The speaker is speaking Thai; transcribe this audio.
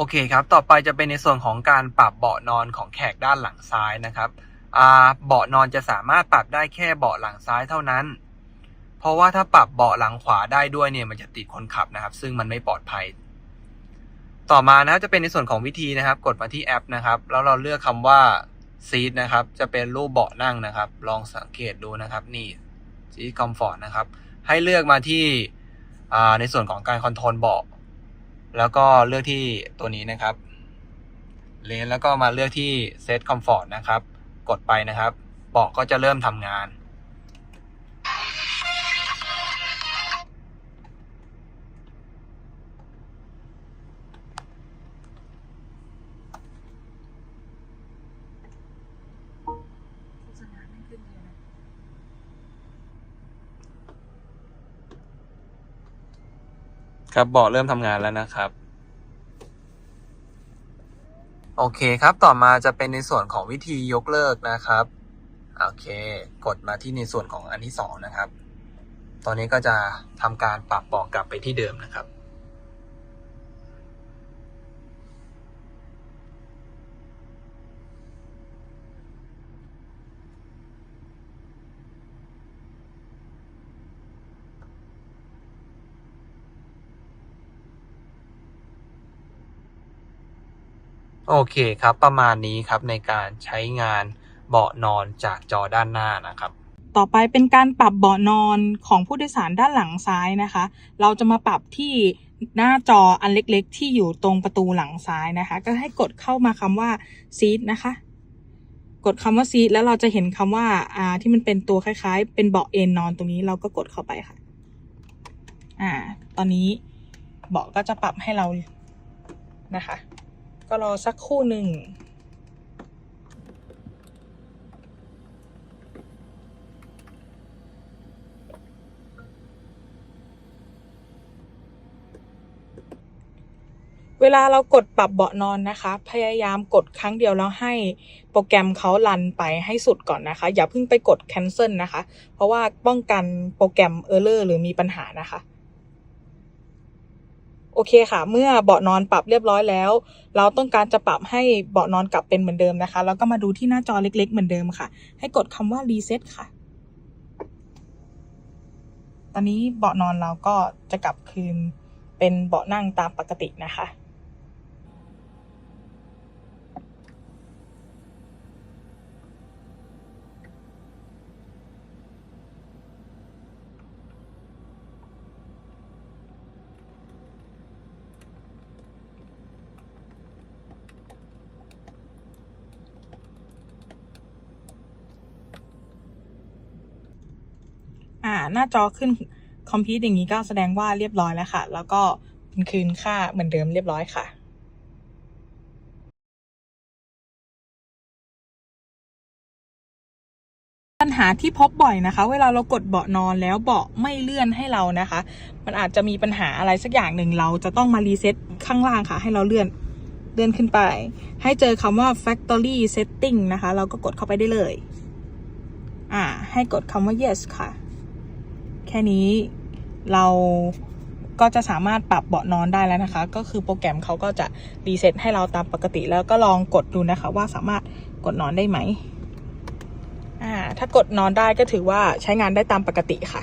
โอเคครับ ต่อไปจะเป็นในส่วนของการปรับเบาะนอนของแขกด้านหลังซ้ายนะครับอ่าเบาะนอนจะสามารถปรับได้แค่เบาะหลังซ้ายเท่านั้น เพราะว่าถ้าปรับเบาะหลังขวาได้ด้วยเนี่ยมันจะติดคนขับนะครับ ซึ่งมันไม่ปลอดภัย ต่อมานะจะเป็นในส่วนของวิธีนะครับ กดมาที่แอปนะครับ แล้วเราเลือกคำว่าซีทนะครับ จะเป็นรูปเบาะนั่งนะครับ ลองสังเกตดูนะครับ นี่ซีทคอมฟอร์ตนะครับ ให้เลือกมาที่อ่าในส่วนของการคอนโทรลเบาะ แล้วก็เลือกที่ตัวนี้นะครับเลนแล้วก็มาเลือกที่เซตคอมฟอร์ตนะครับ กดไปนะครับเบาะก็จะเริ่มทำงาน ครับเบาะเริ่มทำงานแล้วนะครับ โอเคครับต่อมาจะเป็นในส่วนของวิธียกเลิกนะครับ โอเค กดมาที่ในส่วนของอันที่สองนะครับ ตอนนี้ก็จะทำการปรับเบาะกลับไปที่เดิมนะครับ โอเคครับ ประมาณนี้ครับในการใช้งานเบาะนอนจากจอด้านหน้านะครับ ต่อไปเป็นการปรับเบาะนอนของผู้โดยสารด้านหลังซ้ายนะคะ เราจะมาปรับที่หน้าจออันเล็กๆ ที่อยู่ตรงประตูหลังซ้ายนะคะ ก็ให้กดเข้ามาคำว่าซีทนะคะ กดคำว่าซีทแล้วเราจะเห็นคำว่าอ่าที่มันเป็นตัวคล้ายๆ เป็นเบาะเอนนอนตรงนี้เราก็กดเข้าไปค่ะ อ่า ตอนนี้เบาะก็จะปรับให้เรานะคะ ก็รอสักคู่หนึ่งเวลาเรากดปรับเบาะนอนนะคะ พยายามกดครั้งเดียวแล้วให้โปรแกรมเขารันไปให้สุดก่อนนะคะ อย่าเพิ่งไปกด cancel นะคะ เพราะว่าป้องกันโปรแกรม error หรือมีปัญหานะคะ โอเคค่ะ เมื่อเบาะนอนปรับเรียบร้อยแล้ว เราต้องการจะปรับให้เบาะนอนกลับเป็นเหมือนเดิมนะคะ แล้วก็มาดูที่หน้าจอเล็ก ๆ เหมือนเดิมค่ะ ให้กดคำว่ารีเซ็ตค่ะ ตอนนี้เบาะนอนเราก็จะกลับคืนเป็นเบาะนั่งตามปกตินะคะ หน้าจอขึ้นคอมพิวต์อย่างนี้ก็แสดงว่าเรียบร้อยแล้วค่ะ แล้วก็เป็นคืนค่าเหมือนเดิมเรียบร้อยค่ะปัญหาที่พบบ่อยนะคะ เวลาเรากดเบาะนอนแล้วเบาะไม่เลื่อนให้เรานะคะ มันอาจจะมีปัญหาอะไรสักอย่างหนึ่งเราจะต้องมารีเซ็ตข้างล่างค่ะ ให้เราเลื่อนเลื่อนขึ้นไป ให้เจอคำว่า factory setting นะคะ เราก็กดเข้าไปได้เลย อ่า ให้กดคำว่า yes ค่ะ แค่นี้เราก็จะสามารถปรับเบาะนอนได้แล้วนะคะ ก็คือโปรแกรมเขาก็จะรีเซ็ตให้เราตามปกติแล้วก็ลองกดดูนะคะ ว่าสามารถกดนอนได้ไหม อ่า ถ้ากดนอนได้ก็ถือว่าใช้งานได้ตามปกติค่ะ